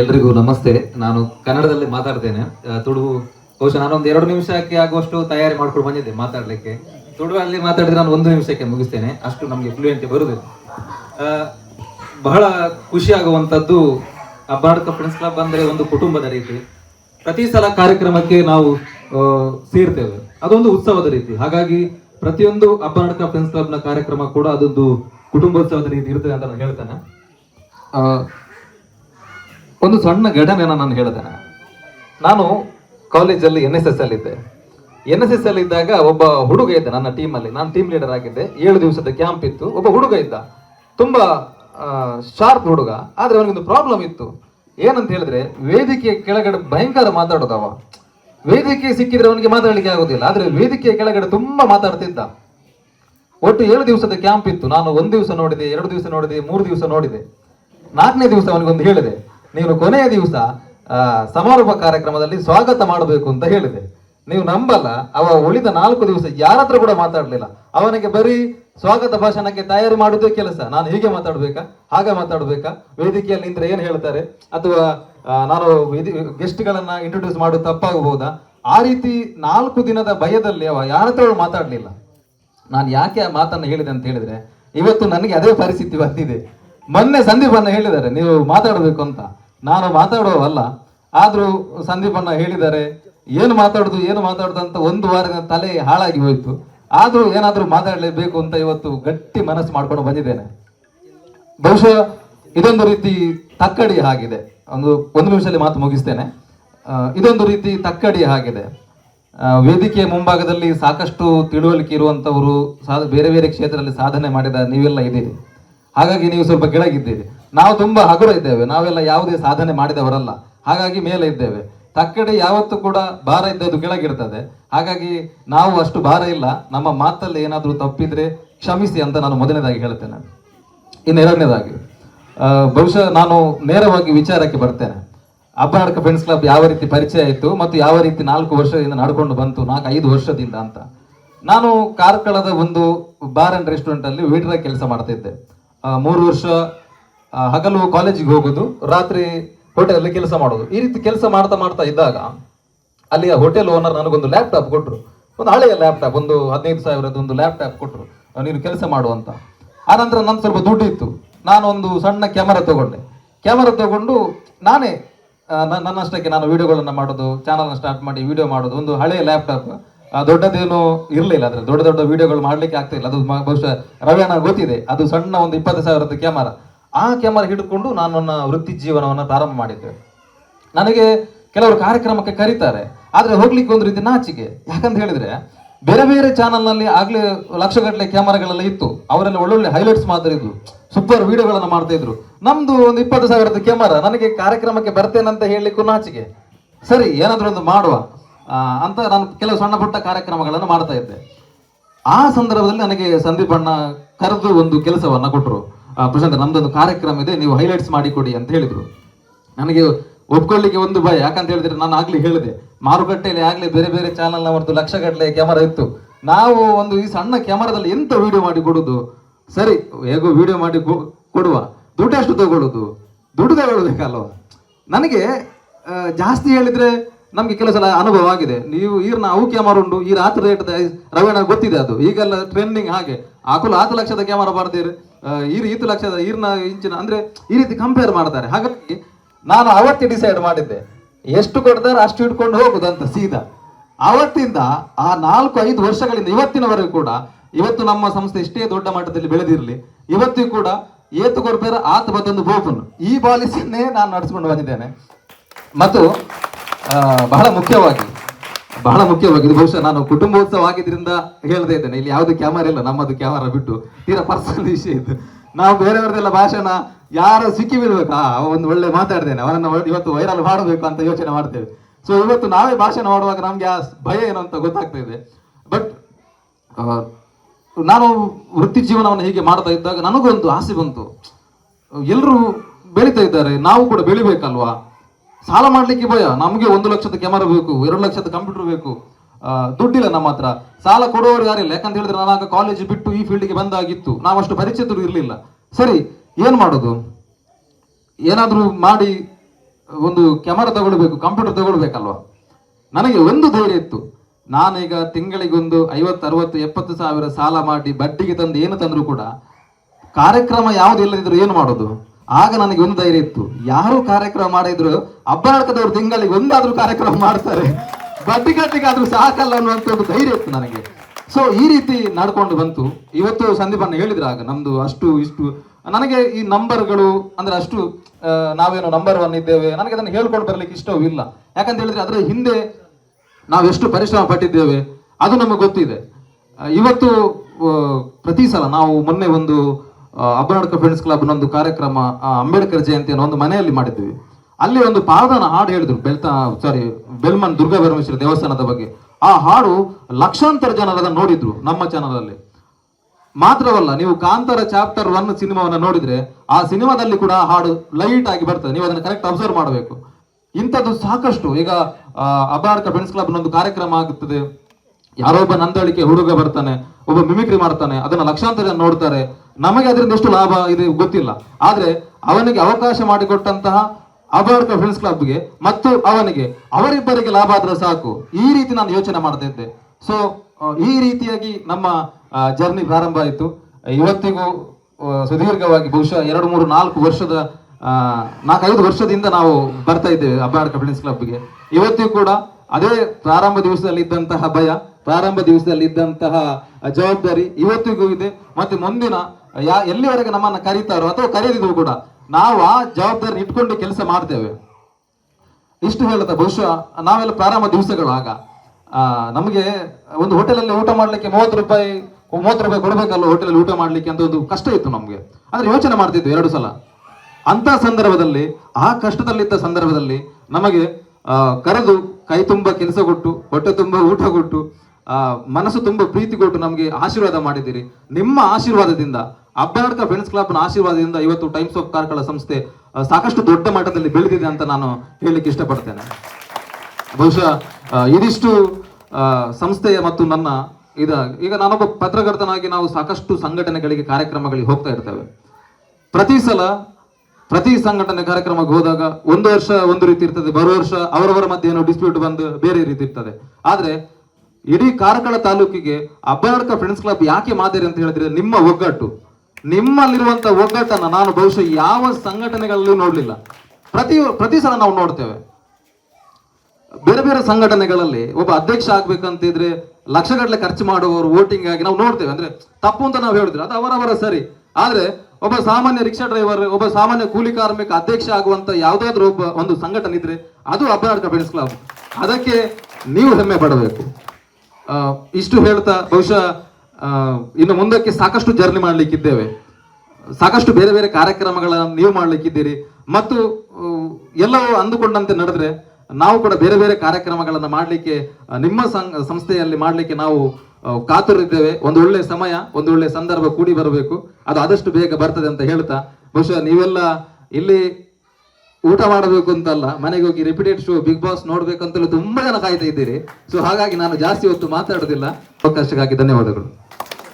ಎಲ್ರಿಗೂ ನಮಸ್ತೆ. ನಾನು ಕನ್ನಡದಲ್ಲಿ ಮಾತಾಡ್ತೇನೆ. ತುಳು ಬಹುಶಃ ನಾನೊಂದು ಎರಡು ನಿಮಿಷಕ್ಕೆ ಆಗುವಷ್ಟು ತಯಾರಿ ಮಾಡ್ಕೊಂಡು ಬಂದಿದ್ದೆ ಮಾತಾಡ್ಲಿಕ್ಕೆ. ತುಳುವಲ್ಲಿ ಮಾತಾಡಿದ್ರೆ ನಾನು ಒಂದು ನಿಮಿಷಕ್ಕೆ ಮುಗಿಸ್ತೇನೆ. ಅಷ್ಟು ನಮಗೆ ಫ್ಲೂಯೆಂಟ್ ಬರುದು. ಬಹಳ ಖುಷಿ ಆಗುವಂಥದ್ದು ಅಬ್ಬಾಡ್ಕ ಫ್ರೆಂಡ್ಸ್ ಕ್ಲಬ್ ಅಂದ್ರೆ ಒಂದು ಕುಟುಂಬದ ರೀತಿ. ಪ್ರತಿ ಸಲ ಕಾರ್ಯಕ್ರಮಕ್ಕೆ ನಾವು ಸೇರ್ತೇವೆ. ಅದೊಂದು ಉತ್ಸವದ ರೀತಿ. ಹಾಗಾಗಿ ಪ್ರತಿಯೊಂದು ಅಬ್ಬಾಡ್ಕ ಫ್ರೆಂಡ್ಸ್ ಕ್ಲಬ್ನ ಕಾರ್ಯಕ್ರಮ ಕೂಡ ಅದೊಂದು ಕುಟುಂಬೋತ್ಸವದ ರೀತಿ ಇರ್ತದೆ ಅಂತ ನಾನು ಹೇಳ್ತೇನೆ. ಒಂದು ಸಣ್ಣ ಘಟನೆನ ನಾನು ಹೇಳಿದೆ. ನಾನು ಕಾಲೇಜಲ್ಲಿ ಎನ್ ಎಸ್ ಎಸ್ ಅಲ್ಲಿ ಇದ್ದೆ. ಎನ್ ಎಸ್ ಎಸ್ ಅಲ್ಲಿ ಇದ್ದಾಗ ಒಬ್ಬ ಹುಡುಗ ಇದ್ದ ನನ್ನ ಟೀಮ್ ಅಲ್ಲಿ. ನಾನು ಟೀಮ್ ಲೀಡರ್ ಆಗಿದ್ದೆ. ಏಳು ದಿವಸದ ಕ್ಯಾಂಪ್ ಇತ್ತು. ಒಬ್ಬ ಹುಡುಗ ಇದ್ದ. ತುಂಬಾ ಶಾರ್ಪ್ ಹುಡುಗ. ಆದ್ರೆ ಅವನಿಗೊಂದು ಪ್ರಾಬ್ಲಮ್ ಇತ್ತು. ಏನಂತ ಹೇಳಿದ್ರೆ, ವೇದಿಕೆಯ ಕೆಳಗಡೆ ಭಯಂಕರ ಮಾತಾಡೋದವ. ವೇದಿಕೆ ಸಿಕ್ಕಿದ್ರೆ ಅವನಿಗೆ ಮಾತಾಡಲಿಕ್ಕೆ ಆಗೋದಿಲ್ಲ. ಆದ್ರೆ ವೇದಿಕೆಯ ಕೆಳಗಡೆ ತುಂಬಾ ಮಾತಾಡ್ತಿದ್ದ. ಒಟ್ಟು ಏಳು ದಿವಸದ ಕ್ಯಾಂಪ್ ಇತ್ತು. ನಾನು ಒಂದು ದಿವಸ ನೋಡಿದೆ, ಎರಡು ದಿವಸ ನೋಡಿದೆ, ಮೂರು ದಿವಸ ನೋಡಿದೆ. ನಾಲ್ಕನೇ ದಿವಸ ಅವನಿಗೊಂದು ಹೇಳಿದೆ. ನೀನು ಕೊನೆಯ ದಿವಸ ಸಮಾರೋಪ ಕಾರ್ಯಕ್ರಮದಲ್ಲಿ ಸ್ವಾಗತ ಮಾಡಬೇಕು ಅಂತ ಹೇಳಿದೆ. ನೀವು ನಂಬಲ್ಲ, ಅವ ಉಳಿದ ನಾಲ್ಕು ದಿವಸ ಯಾರತ್ರ ಕೂಡ ಮಾತಾಡಲಿಲ್ಲ. ಅವನಿಗೆ ಬರೀ ಸ್ವಾಗತ ಭಾಷಣಕ್ಕೆ ತಯಾರಿ ಮಾಡುವುದೇ ಕೆಲಸ. ನಾನು ಹೀಗೆ ಮಾತಾಡ್ಬೇಕಾ? ಹಾಗೆ ಮಾತಾಡ್ಬೇಕಾ? ವೇದಿಕೆಯಲ್ಲಿ ನಿಂತ್ರೆ ಏನ್ ಹೇಳ್ತಾರೆ? ಅಥವಾ ನಾನು ಗೆಸ್ಟ್ ಗಳನ್ನ ಇಂಟ್ರೊಡ್ಯೂಸ್ ಮಾಡೋದು ತಪ್ಪಾಗಬಹುದಾ ಆ ರೀತಿ ನಾಲ್ಕು ದಿನದ ಭಯದಲ್ಲಿ ಅವ ಯಾರತ್ರ ಮಾತಾಡ್ಲಿಲ್ಲ. ನಾನು ಯಾಕೆ ಆ ಮಾತನ್ನ ಹೇಳಿದೆ ಅಂತ ಹೇಳಿದ್ರೆ, ಇವತ್ತು ನನಗೆ ಅದೇ ಪರಿಸ್ಥಿತಿ ಬಂದಿದೆ. ಮೊನ್ನೆ ಸಂದೀಪಣ್ಣ ಹೇಳಿದ್ದಾರೆ, ನೀವು ಮಾತಾಡಬೇಕು ಅಂತ. ನಾನು ಮಾತಾಡುವವಲ್ಲ, ಆದರೂ ಸಂದೀಪಣ್ಣ ಹೇಳಿದ್ದಾರೆ, ಏನು ಮಾತಾಡುದು ಏನು ಮಾತಾಡುದು ಅಂತ ಒಂದು ವಾರದ ತಲೆ ಹಾಳಾಗಿ ಹೋಯ್ತು. ಆದರೂ ಏನಾದರೂ ಮಾತಾಡಲೇಬೇಕು ಅಂತ ಇವತ್ತು ಗಟ್ಟಿ ಮನಸ್ಸು ಮಾಡ್ಕೊಂಡು ಬಂದಿದ್ದೇನೆ. ಬಹುಶಃ ಇದೊಂದು ರೀತಿ ತಕ್ಕಡಿ ಆಗಿದೆ. ಒಂದು ಒಂದು ನಿಮಿಷದಲ್ಲಿ ಮಾತು ಮುಗಿಸ್ತೇನೆ. ಇದೊಂದು ರೀತಿ ತಕ್ಕಡಿ ಆಗಿದೆ. ವೇದಿಕೆಯ ಮುಂಭಾಗದಲ್ಲಿ ಸಾಕಷ್ಟು ತಿಳುವಳಿಕೆ ಇರುವಂತವರು ಸಾ- ಬೇರೆ ಬೇರೆ ಕ್ಷೇತ್ರದಲ್ಲಿ ಸಾಧನೆ ಮಾಡಿದ ನೀವೆಲ್ಲ ಇದ್ದೀರಿ. ಹಾಗಾಗಿ ನೀವು ಸ್ವಲ್ಪ ಕೆಳಗಿದ್ದೀರಿ. ನಾವು ತುಂಬಾ ಹಗುರ ಇದ್ದೇವೆ. ನಾವೆಲ್ಲ ಯಾವುದೇ ಸಾಧನೆ ಮಾಡಿದವರಲ್ಲ. ಹಾಗಾಗಿ ಮೇಲೆ ಇದ್ದೇವೆ. ತಕ್ಕಡೆ ಯಾವತ್ತೂ ಕೂಡ ಭಾರ ಇದ್ದದ್ದು ಕೆಳಗಿರ್ತದೆ. ಹಾಗಾಗಿ ನಾವು ಅಷ್ಟು ಭಾರ ಇಲ್ಲ. ನಮ್ಮ ಮಾತಲ್ಲಿ ಏನಾದರೂ ತಪ್ಪಿದ್ರೆ ಕ್ಷಮಿಸಿ ಅಂತ ನಾನು ಮೊದಲನೇದಾಗಿ ಹೇಳ್ತೇನೆ. ಇನ್ನು ಎರಡನೇದಾಗಿ ಬಹುಶಃ ನಾನು ನೇರವಾಗಿ ವಿಚಾರಕ್ಕೆ ಬರ್ತೇನೆ. ಅಬ್ಬಾಡಕ ಫ್ರೆಂಡ್ಸ್ ಕ್ಲಬ್ ಯಾವ ರೀತಿ ಪರಿಚಯ ಆಯಿತು ಮತ್ತು ಯಾವ ರೀತಿ ನಾಲ್ಕು ವರ್ಷದಿಂದ ನಡ್ಕೊಂಡು ಬಂತು ನಾಲ್ಕು ಐದು ವರ್ಷದಿಂದ ಅಂತ. ನಾನು ಕಾರ್ಕಳದ ಒಂದು ಬಾರ್ ಅಂಡ್ ರೆಸ್ಟೋರೆಂಟಲ್ಲಿ ವೀಟ್ರಾಗಿ ವೇಟರ್ ಕೆಲಸ ಮಾಡ್ತಾ ಇದ್ದೆ ಆ, ಮೂರು ವರ್ಷ ಹಗಲು ಕಾಲೇಜಿಗೆ ಹೋಗೋದು, ರಾತ್ರಿ ಹೋಟೆಲ್ ಅಲ್ಲಿ ಕೆಲಸ ಮಾಡೋದು. ಈ ರೀತಿ ಕೆಲಸ ಮಾಡ್ತಾ ಮಾಡ್ತಾ ಇದ್ದಾಗ, ಅಲ್ಲಿಯ ಹೋಟೆಲ್ ಓನರ್ ನನಗೊಂದು ಲ್ಯಾಪ್ಟಾಪ್ ಕೊಟ್ಟರು ಒಂದು ಹಳೆಯ ಲ್ಯಾಪ್ಟಾಪ್ ಒಂದು ಹದಿನೈದು ಸಾವಿರದ ಒಂದು ಲ್ಯಾಪ್ಟಾಪ್ ಕೊಟ್ಟರು ನೀನು ಕೆಲಸ ಮಾಡುವಂತ ಆನಂತರ ನನ್ನ ಸ್ವಲ್ಪ ದುಡ್ಡು ಇತ್ತು. ನಾನು ಒಂದು ಸಣ್ಣ ಕ್ಯಾಮರಾ ತಗೊಂಡೆ. ಕ್ಯಾಮರಾ ತಗೊಂಡು ನಾನೇ ನನ್ನಷ್ಟಕ್ಕೆ ನಾನು ವೀಡಿಯೋಗಳನ್ನು ಮಾಡೋದು ಚಾನಲ್ನ ಸ್ಟಾರ್ಟ್ ಮಾಡಿ ವಿಡಿಯೋ ಮಾಡೋದು, ಒಂದು ಹಳೆಯ ಲ್ಯಾಪ್ಟಾಪ್ ದೊಡ್ಡದೇನು ಇರಲಿಲ್ಲ ಅದ್ರ ದೊಡ್ಡ ದೊಡ್ಡ ವಿಡಿಯೋಗಳು ಮಾಡ್ಲಿಕ್ಕೆ ಆಗ್ತಿಲ್ಲ ಅದು ಬಹುಶಃ ರವಿಯಣ್ಣ ಗೊತ್ತಿದೆ, ಅದು ಸಣ್ಣ ಒಂದು ಇಪ್ಪತ್ತು ಸಾವಿರದ ಕ್ಯಾಮರಾ. ಆ ಕ್ಯಾಮರಾ ಹಿಡ್ಕೊಂಡು ನಾನು ನನ್ನ ವೃತ್ತಿ ಜೀವನವನ್ನು ಪ್ರಾರಂಭ ಮಾಡಿದ್ದೆ ನನಗೆ ಕೆಲವರು ಕಾರ್ಯಕ್ರಮಕ್ಕೆ ಕರೀತಾರೆ, ಆದ್ರೆ ಹೋಗ್ಲಿಕ್ಕೆ ಒಂದು ರೀತಿ ನಾಚಿಕೆ. ಯಾಕಂತ ಹೇಳಿದ್ರೆ, ಬೇರೆ ಬೇರೆ ಚಾನಲ್ನಲ್ಲಿ ಆಗ್ಲೇ ಲಕ್ಷಗಟ್ಟಲೆ ಕ್ಯಾಮರಾಗಳೆಲ್ಲ ಇತ್ತು. ಅವರೆಲ್ಲ ಒಳ್ಳೊಳ್ಳೆ ಹೈಲೈಟ್ಸ್ ಮಾತ್ರ ಇದ್ರು ಸೂಪರ್ ವಿಡಿಯೋಗಳನ್ನು ಮಾಡ್ತಾ ಇದ್ರು. ನಮ್ದು ಒಂದು ಇಪ್ಪತ್ತು ಸಾವಿರದ ಕ್ಯಾಮರಾ, ನನಗೆ ಕಾರ್ಯಕ್ರಮಕ್ಕೆ ಬರ್ತೇನಂತ ಹೇಳಲಿಕ್ಕೂ ನಾಚಿಕೆ. ಸರಿ, ಏನಾದರೂ ಒಂದು ಮಾಡುವ. ಅಂತ ನಾನು ಕೆಲವು ಸಣ್ಣ ಪುಟ್ಟ ಕಾರ್ಯಕ್ರಮಗಳನ್ನು ಮಾಡ್ತಾ ಇದ್ದೆ. ಆ ಸಂದರ್ಭದಲ್ಲಿ ನನಗೆ ಸಂದೀಪ್ ಅಣ್ಣ ಕರೆದು ಒಂದು ಕೆಲಸವನ್ನ ಕೊಟ್ಟರು ಪ್ರಶಾಂತ್, ನಮ್ದೊಂದು ಕಾರ್ಯಕ್ರಮ ಇದೆ, ನೀವು ಹೈಲೈಟ್ಸ್ ಮಾಡಿ ಕೊಡಿ ಅಂತ ಹೇಳಿದ್ರು. ನನಗೆ ಒಪ್ಕೊಳ್ಳಿಕ್ಕೆ ಒಂದು ಭಯ, ಯಾಕಂತ ಹೇಳಿದ್ರೆ ನಾನು ಆಗ್ಲಿ ಹೇಳಿದೆ. ಮಾರುಕಟ್ಟೆಯಲ್ಲಿ ಆಗ್ಲೇ ಬೇರೆ ಬೇರೆ ಚಾನಲ್ ಅವರದ್ದು ಲಕ್ಷಗಟ್ಟಲೆ ಕ್ಯಾಮರಾ ಇತ್ತು. ನಾವು ಒಂದು ಈ ಸಣ್ಣ ಕ್ಯಾಮರಾದಲ್ಲಿ ಎಂತ ವಿಡಿಯೋ ಮಾಡಿ ಕೊಡುದು? ಸರಿ, ಹೇಗೋ ವಿಡಿಯೋ ಮಾಡಿ ಕೊಡುವ. ದುಡ್ಡು ಎಷ್ಟು ತಗೊಳ್ಳುದು. ದುಡ್ಡು ತಗೊಳ್ಬೇಕಲ್ವ ನನಗೆ ಜಾಸ್ತಿ ಹೇಳಿದ್ರೆ ನಮ್ಗೆ ಕೆಲವು ಸಲ ಅನುಭವ ಆಗಿದೆ. ನೀವು ಈರ್ನ ಅವು ಕ್ಯಾಮರಾ ಉಂಟು ಈ ರಾತ್ರಿ ರೇಟ್ ರವೇಣ ಗೊತ್ತಿದೆ ಅದು. ಈಗೆಲ್ಲ ಟ್ರೆಂಡಿಂಗ್ ಹಾಗೆ. ಆಕಲು ಹತ್ತು ಲಕ್ಷದ ಕ್ಯಾಮರಾ ಬರ್ತೀರಿ ಈರ್ ಈತು ಲಕ್ಷದ ಈರ್ನ ಇಂಚಿನ, ಅಂದ್ರೆ ಈ ರೀತಿ ಕಂಪೇರ್ ಮಾಡ್ತಾರೆ. ಹಾಗಾಗಿ ನಾನು ಅವತ್ತೇ ಡಿಸೈಡ್ ಮಾಡಿದ್ದೆ. ಎಷ್ಟು ಕೊಡ್ತಾರೆ ಅಷ್ಟು ಇಟ್ಕೊಂಡು ಹೋಗುದಂತ ಸೀದಾ. ಅವತ್ತಿಂದ ಆ ನಾಲ್ಕು ಐದು ವರ್ಷಗಳಿಂದ, ಇವತ್ತಿನವರೆಗೂ ಕೂಡ, ಇವತ್ತು ನಮ್ಮ ಸಂಸ್ಥೆ ಎಷ್ಟೇ ದೊಡ್ಡ ಮಟ್ಟದಲ್ಲಿ ಬೆಳೆದಿರಲಿ, ಇವತ್ತಿಗೂ ಕೂಡ ಏತು ಕೊಡ್ತಾರೆ ಆತ ಬದೊಂದು ಬೋಪನ್ ಈ ಪಾಲಿಸಿಯನ್ನೇ ನಾನು ನಡೆಸ್ಕೊಂಡು ಬಂದಿದ್ದೇನೆ. ಮತ್ತು ಬಹಳ ಮುಖ್ಯವಾಗಿ ಬಹಳ ಮುಖ್ಯವಾಗಿ, ಬಹುಶಃ ನಾನು ಕುಟುಂಬೋತ್ಸವ ಆಗಿದ್ರಿಂದ ಹೇಳ್ತಾ ಇದ್ದೇನೆ, ಇಲ್ಲಿ ಯಾವುದು ಕ್ಯಾಮರಾ ಇಲ್ಲ, ನಮ್ಮದು ಕ್ಯಾಮರಾ ಬಿಟ್ಟು ತೀರಾ ಪರ್ಸನಲ್ ವಿಷಯ ಇದು. ನಾವು ಬೇರೆಯವ್ರದ್ದೆಲ್ಲ ಭಾಷಣ, ಯಾರು ಸಿಕ್ಕಿ ಬೀಳ್ಬೇಕು? ಒಂದು ಒಳ್ಳೆ ಮಾತಾಡ್ತೇನೆ ಅವರನ್ನು ಇವತ್ತು ವೈರಲ್ ಮಾಡಬೇಕು ಅಂತ ಯೋಚನೆ ಮಾಡ್ತೇವೆ. ಸೊ ಇವತ್ತು ನಾವೇ ಭಾಷಣ ಮಾಡುವಾಗ ನಮ್ಗೆ ಆ ಭಯ ಏನು ಅಂತ ಗೊತ್ತಾಗ್ತಾ ಇದೆ. ಬಟ್ ನಾನು ವೃತ್ತಿ ಜೀವನವನ್ನು ಹೀಗೆ ಮಾಡ್ತಾ ಇದ್ದಾಗ ನನಗೊಂದು ಆಸೆ ಬಂತು. ಎಲ್ಲರೂ ಬೆಳೀತಾ ಇದ್ದಾರೆ, ನಾವು ಕೂಡ ಬೆಳಿಬೇಕಲ್ವಾ? ಸಾಲ ಮಾಡ್ಲಿಕ್ಕೆ ಭಯ. ನಮಗೆ ಒಂದು ಲಕ್ಷದ ಕ್ಯಾಮರಾ ಬೇಕು, ಎರಡು ಲಕ್ಷದ ಕಂಪ್ಯೂಟರ್ ಬೇಕು. ದುಡ್ಡಿಲ್ಲ ನಮ್ಮ ಹತ್ರ. ಸಾಲ ಕೊಡುವವರು ಯಾರಿಲ್ಲ. ಯಾಕಂತ ಹೇಳಿದ್ರೆ ನಾನು ಕಾಲೇಜ್ ಬಿಟ್ಟು ಈ ಫೀಲ್ಡ್ಗೆ ಬಂದಾಗಿತ್ತು. ನಾವಷ್ಟು ಪರಿಚಿತರು ಇರಲಿಲ್ಲ. ಸರಿ, ಏನು ಮಾಡೋದು? ಏನಾದರೂ ಮಾಡಿ ಒಂದು ಕ್ಯಾಮರಾ ತಗೊಳ್ಬೇಕು ಕಂಪ್ಯೂಟರ್ ತಗೊಳ್ಬೇಕಲ್ವಾ? ನನಗೆ ಒಂದು ಧೈರ್ಯ ಇತ್ತು. ನಾನೀಗ ತಿಂಗಳಿಗೊಂದು ಐವತ್ತು ಅರವತ್ತು ಎಪ್ಪತ್ತು ಸಾವಿರ ಸಾಲ ಮಾಡಿ ಬಡ್ಡಿಗೆ ತಂದು ಏನು ತಂದರೂ ಕೂಡ ಕಾರ್ಯಕ್ರಮ ಯಾವ್ದು ಇಲ್ಲದಿದ್ರು ಏನು ಮಾಡೋದು? ಆಗ ನನಗೆ ಒಂದು ಧೈರ್ಯ ಇತ್ತು. ಯಾರು ಕಾರ್ಯಕ್ರಮ ಮಾಡಿದ್ರು ಅಬ್ಬಾಳಕದವ್ರು ತಿಂಗಳಿಗೆ ಒಂದಾದ್ರೂ ಕಾರ್ಯಕ್ರಮ ಮಾಡ್ತಾರೆ. ಬಡ್ಡಿ ಕಟ್ಟಿಗಾದ್ರೂ ಸಾಕಲ್ಲ ಅನ್ನುವಂತ ಒಂದು ಧೈರ್ಯ ಇತ್ತು ನನಗೆ. ಸೊ ಈ ರೀತಿ ನಡ್ಕೊಂಡು ಬಂತು. ಇವತ್ತು ಸಂದೀಪನ್ನ ಹೇಳಿದ್ರ ಆಗ, ನಮ್ದು ಅಷ್ಟು ಇಷ್ಟು, ನನಗೆ ಈ ನಂಬರ್ಗಳು ಅಂದ್ರೆ ಅಷ್ಟು ನಾವೇನೋ ನಂಬರ್ ಒನ್ ಇದ್ದೇವೆ, ನನಗೆ ಅದನ್ನು ಹೇಳ್ಕೊಂಡು ಬರ್ಲಿಕ್ಕೆ ಇಷ್ಟವೂ ಇಲ್ಲ. ಯಾಕಂತ ಹೇಳಿದ್ರೆ ಅದರ ಹಿಂದೆ ನಾವು ಎಷ್ಟು ಪರಿಶ್ರಮ ಪಟ್ಟಿದ್ದೇವೆ, ಅದು ನಮಗೆ ಗೊತ್ತಿದೆ. ಇವತ್ತು ಪ್ರತಿ ಸಲ ನಾವು ಮೊನ್ನೆ ಒಂದು ಅಬ್ಬನಾಡ್ಕ ಫ್ರೆಂಡ್ಸ್ ಕ್ಲಬ್ ಒಂದು ಕಾರ್ಯಕ್ರಮ ಅಂಬೇಡ್ಕರ್ ಜಯಂತಿ ಅನ್ನೋ ಒಂದು ಮನೆಯಲ್ಲಿ ಮಾಡಿದ್ವಿ. ಅಲ್ಲಿ ಒಂದು ಪಾದನ ಹಾಡು ಹೇಳಿದ್ರು, ಬೆಳ್ತಾ ಸಾರಿ ಬೆಲ್ಮನ್ ದುರ್ಗಾ ಪರಮೇಶ್ವರ ದೇವಸ್ಥಾನದ ಬಗ್ಗೆ. ಆ ಹಾಡು ಲಕ್ಷಾಂತರ ಜನ ಅದನ್ನು ನೋಡಿದ್ರು ನಮ್ಮ ಚಾನಲ್ ಅಲ್ಲಿ. ಮಾತ್ರವಲ್ಲ, ನೀವು ಕಾಂತಾರ ಚಾಪ್ಟರ್ ಒನ್ ಸಿನಿಮಾವನ್ನು ನೋಡಿದ್ರೆ, ಆ ಸಿನಿಮಾದಲ್ಲಿ ಕೂಡ ಹಾಡು ಲೈಟ್ ಆಗಿ ಬರ್ತದೆ. ನೀವು ಅದನ್ನು ಕರೆಕ್ಟ್ ಅಬ್ಸರ್ವ್ ಮಾಡಬೇಕು. ಇಂಥದ್ದು ಸಾಕಷ್ಟು. ಈಗ ಅಬಾರ್ಕ ಫ್ರೆಂಡ್ಸ್ ಕ್ಲಬ್ ಒಂದು ಕಾರ್ಯಕ್ರಮ ಆಗುತ್ತದೆ ಯಾರೋ ಒಬ್ಬ ನಂದಳಿಕೆ ಹುಡುಗ ಬರ್ತಾನೆ, ಒಬ್ಬ ಮಿಮಿಕ್ರಿ ಮಾಡ್ತಾನೆ, ಅದನ್ನ ಲಕ್ಷಾಂತರ ಜನ ನೋಡ್ತಾರೆ. ನಮಗೆ ಅದರಿಂದ ಎಷ್ಟು ಲಾಭ ಇದೆ ಗೊತ್ತಿಲ್ಲ. ಆದ್ರೆ ಅವನಿಗೆ ಅವಕಾಶ ಮಾಡಿಕೊಟ್ಟಂತಹ ಅಬಾರ್ಕ ಫ್ರೆಂಡ್ಸ್ ಕ್ಲಬ್ಗೆ ಮತ್ತು ಅವನಿಗೆ ಅವರಿಬ್ಬರಿಗೆ ಲಾಭ ಆದ್ರೆ ಸಾಕು. ಈ ರೀತಿ ನಾನು ಯೋಚನೆ ಮಾಡ್ತಾ ಇದ್ದೆ. ಸೊ ಈ ರೀತಿಯಾಗಿ ನಮ್ಮ ಜರ್ನಿ ಪ್ರಾರಂಭ ಆಯಿತು. ಇವತ್ತಿಗೂ ಸುದೀರ್ಘವಾಗಿ ಬಹುಶಃ ಎರಡು, ಮೂರು, ನಾಲ್ಕು ವರ್ಷದ ನಾಲ್ಕೈದು ವರ್ಷದಿಂದ ನಾವು ಬರ್ತಾ ಇದ್ದೇವೆ ಅಬ್ಬಾಡ್ ಕ್ಲಬ್ ಕ್ಲಬ್ಗೆ ಇವತ್ತಿಗೂ ಕೂಡ ಅದೇ ಪ್ರಾರಂಭ ದಿವಸದಲ್ಲಿ ಇದ್ದಂತಹ ಭಯ ಪ್ರಾರಂಭ ದಿವಸದಲ್ಲಿ ಇದ್ದಂತಹ ಜವಾಬ್ದಾರಿ ಇವತ್ತಿಗೂ ಇದೆ. ಮತ್ತೆ ಮುಂದಿನ, ಯಾ, ಎಲ್ಲಿವರೆಗೆ ನಮ್ಮನ್ನ ಕರೀತಾರೋ ಅಥವಾ ಕರೆದಿದ್ರು ಕೂಡ ನಾವು ಆ ಜವಾಬ್ದಾರಿ ಇಟ್ಕೊಂಡು ಕೆಲಸ ಮಾಡ್ತೇವೆ. ಇಷ್ಟು ಹೇಳುತ್ತಾ, ಬಹುಶಃ ನಾವೆಲ್ಲ ಪ್ರಾರಂಭ ದಿವಸಗಳು ಆಗ ನಮಗೆ ಒಂದು ಹೋಟೆಲಲ್ಲಿ ಊಟ ಮಾಡ್ಲಿಕ್ಕೆ ಮೂವತ್ತು ರೂಪಾಯಿ ಮೂವತ್ತು ರೂಪಾಯಿ ಕೊಡಬೇಕಲ್ಲ ಹೋಟೆಲಲ್ಲಿ ಊಟ ಮಾಡ್ಲಿಕ್ಕೆ ಅಂತ ಒಂದು ಕಷ್ಟ ಇತ್ತು ನಮಗೆ. ಅಂದ್ರೆ ಯೋಚನೆ ಮಾಡ್ತಿದ್ವಿ ಎರಡು ಸಲ. ಅಂತ ಸಂದರ್ಭದಲ್ಲಿ, ಆ ಕಷ್ಟದಲ್ಲಿದ್ದ ಸಂದರ್ಭದಲ್ಲಿ ನಮಗೆ ಕರೆದು ಕೈ ತುಂಬ ಕೆಲಸ ಕೊಟ್ಟು, ಹೊಟ್ಟೆ ತುಂಬ ಊಟ ಕೊಟ್ಟು ಮನಸ್ಸು ತುಂಬ ಪ್ರೀತಿ ಕೊಟ್ಟು ನಮಗೆ ಆಶೀರ್ವಾದ ಮಾಡಿದ್ದೀರಿ. ನಿಮ್ಮ ಆಶೀರ್ವಾದದಿಂದ ಅಬ್ಬನಾಡ್ಕ ಫ್ರೆಂಡ್ಸ್ ಕ್ಲಬ್ನ ಆಶೀರ್ವಾದದಿಂದ ಇವತ್ತು ಟೈಮ್ಸ್ ಆಫ್ ಕಾರ್ಕಳ ಸಂಸ್ಥೆ ಸಾಕಷ್ಟು ದೊಡ್ಡ ಮಟ್ಟದಲ್ಲಿ ಬೆಳೆದಿದೆ ಅಂತ ನಾನು ಹೇಳಲಿಕ್ಕೆ ಇಷ್ಟಪಡ್ತೇನೆ. ಬಹುಶಃ ಇದಿಷ್ಟು ಸಂಸ್ಥೆಯ ಮತ್ತು ನನ್ನ ಇದ, ಈಗ ನಾನೊಬ್ಬ ಪತ್ರಕರ್ತನಾಗಿ ನಾವು ಸಾಕಷ್ಟು ಸಂಘಟನೆಗಳಿಗೆ, ಕಾರ್ಯಕ್ರಮಗಳಿಗೆ ಹೋಗ್ತಾ ಇರ್ತೇವೆ. ಪ್ರತಿ ಸಲ, ಪ್ರತಿ ಸಂಘಟನೆ ಕಾರ್ಯಕ್ರಮಕ್ಕೆ ಹೋದಾಗ ಒಂದು ವರ್ಷ ಒಂದು ರೀತಿ ಇರ್ತದೆ. ಬರೋ ವರ್ಷ ಅವರವರ ಮಧ್ಯೆ ಏನೋ ಡಿಸ್ಪ್ಯೂಟ್ ಬಂದು ಬೇರೆ ರೀತಿ ಇರ್ತದೆ. ಆದ್ರೆ ಇಡೀ ಕಾರ್ಕಳ ತಾಲೂಕಿಗೆ ಅಬ್ಬರಕ ಫ್ರೆಂಡ್ಸ್ ಕ್ಲಬ್ ಯಾಕೆ ಮಾದರಿ ಅಂತ ಹೇಳಿದ್ರೆ ನಿಮ್ಮ ಒಗ್ಗಟ್ಟು. ನಿಮ್ಮಲ್ಲಿರುವಂತ ಒಗ್ಗಟ್ಟನ್ನ ನಾನು ಬಹುಶಃ ಯಾವ ಸಂಘಟನೆಗಳಲ್ಲೂ ನೋಡ್ಲಿಲ್ಲ. ಪ್ರತಿ ಪ್ರತಿ ಸಲ ನಾವು ನೋಡ್ತೇವೆ. ಬೇರೆ ಬೇರೆ ಸಂಘಟನೆಗಳಲ್ಲಿ ಒಬ್ಬ ಅಧ್ಯಕ್ಷ ಆಗ್ಬೇಕಂತಿದ್ರೆ ಲಕ್ಷಗಟ್ಟಲೆ ಖರ್ಚು ಮಾಡುವವರು ವೋಟಿಂಗ್ ಆಗಿ ನಾವು ನೋಡ್ತೇವೆ. ಅಂದ್ರೆ ತಪ್ಪು ಅಂತ ನಾವು ಹೇಳಿದ್ರೆ ಅದು ಅವರವರ ಸರಿ. ಆದ್ರೆ ಒಬ್ಬ ಸಾಮಾನ್ಯ ರಿಕ್ಷಾ ಡ್ರೈವರ್ ಒಬ್ಬ ಸಾಮಾನ್ಯ ಕೂಲಿ ಕಾರ್ಮಿಕ ಅಧ್ಯಕ್ಷ ಆಗುವಂತ ಯಾವ್ದಾದ್ರು ಒಬ್ಬ ಒಂದು ಸಂಘಟನೆ ಇದ್ರೆ ಅದು ಅಬ್ಬನಾಡ್ಕ ಫ್ರೆಂಡ್ಸ್ ಕ್ಲಬ್ ಅದಕ್ಕೆ ನೀವು ಹೆಮ್ಮೆ ಪಡಬೇಕು. ಇಷ್ಟು ಹೇಳ್ತಾ ಬಹುಶಃ ಇನ್ನು ಮುಂದಕ್ಕೆ ಸಾಕಷ್ಟು ಜರ್ನಿ ಮಾಡಲಿಕ್ಕಿದ್ದೇವೆ. ಸಾಕಷ್ಟು ಬೇರೆ ಬೇರೆ ಕಾರ್ಯಕ್ರಮಗಳನ್ನು ನೀವು ಮಾಡಲಿಕ್ಕಿದ್ದೀರಿ. ಮತ್ತು ಎಲ್ಲವೂ ಅಂದುಕೊಂಡಂತೆ ನಡೆದ್ರೆ, ನಾವು ಕೂಡ ಬೇರೆ ಬೇರೆ ಕಾರ್ಯಕ್ರಮಗಳನ್ನು ಮಾಡಲಿಕ್ಕೆ ನಿಮ್ಮ ಸಂಸ್ಥೆಯಲ್ಲಿ ಮಾಡಲಿಕ್ಕೆ ನಾವು ಕಾತುರಿದ್ದೇವೆ. ಒಂದು ಒಳ್ಳೆ ಸಮಯ, ಒಂದು ಒಳ್ಳೆ ಸಂದರ್ಭ ಕೂಡಿ ಬರಬೇಕು. ಅದು ಆದಷ್ಟು ಬೇಗ ಬರ್ತದೆ ಅಂತ ಹೇಳ್ತಾ, ಬಹುಶಃ ನೀವೆಲ್ಲ ಇಲ್ಲಿ ಊಟ ಮಾಡಬೇಕು ಅಂತಲ್ಲ, ಮನೆಗೆ ಹೋಗಿ ರಿಪೀಟೆಡ್ ಶೋ ಬಿಗ್ ಬಾಸ್ ನೋಡ್ಬೇಕಂತಲೂ ತುಂಬಾ ಜನ ಕಾಯ್ತಾ ಇದ್ದೀರಿ. ಸೊ ಹಾಗಾಗಿ ನಾನು ಜಾಸ್ತಿ ಹೊತ್ತು ಮಾತಾಡೋದಿಲ್ಲ. ಅವಕಾಶಕ್ಕಾಗಿ ಧನ್ಯವಾದಗಳು.